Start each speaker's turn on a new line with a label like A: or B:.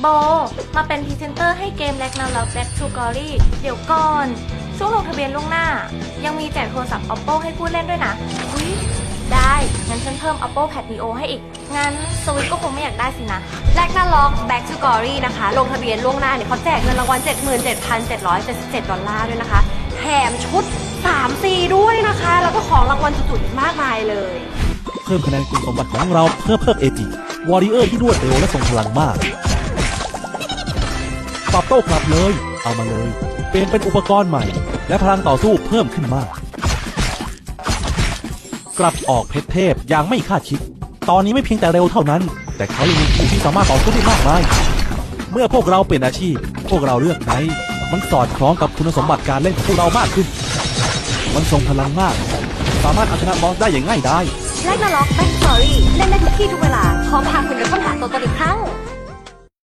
A: โบ มาเป็นพรีเซนเตอร์ให้เกมแล็กนาล็อกแบ็กทูกอรี่เดี๋ยวก่อน ช่วงลงทะเบียนล่วงหน้า ยังมีแจกโทรศัพท์ oppo ให้ผู้เล่นด้วยนะ อุ๊ยได้ งั้นฉันเพิ่ม oppo pad neo ให้อีก งั้นสวิตก็คงไม่อยากได้สินะ
B: แรกหน้าล็อก Back to Glory นะคะ ลงทะเบียนล่วงหน้าเนี่ยเขาแจกเงินรางวัล 77,777 ดอลลาร์ด้วยนะคะแถมชุด3 4ด้วยนะคะ แล้วก็ของรางวัลจุดๆอีกมากมายเลย
C: เพิ่มคะแนนคุณสมบัติของเราเพื่อเพิ่มเอจิวอริเออร์ที่รวดเร็วและทรงพลังมาก ปรับโต้กลับเลย เอามาเลย เป็นเป็นอุปกรณ์ใหม่ และพลังต่อสู้เพิ่มขึ้นมาก กลับออกเพชรเทพอย่างไม่คาดคิด ตอนนี้ไม่เพียงแต่เร็วเท่านั้น แต่เขายังมีผู้ที่สามารถต่อสู้ได้มากมาย เมื่อพวกเราเปลี่ยนอาชีพ พวกเราเลือกไหน มันสอดคล้องกับคุณสมบัติการเล่นของพวกเรามากขึ้น มันทรงพลังมาก สามารถเอาชนะบอสได้อย่างง่ายดาย
B: แรกหน้าล็อก Back to Glory เล่นได้ทุกที่ทุกเวลา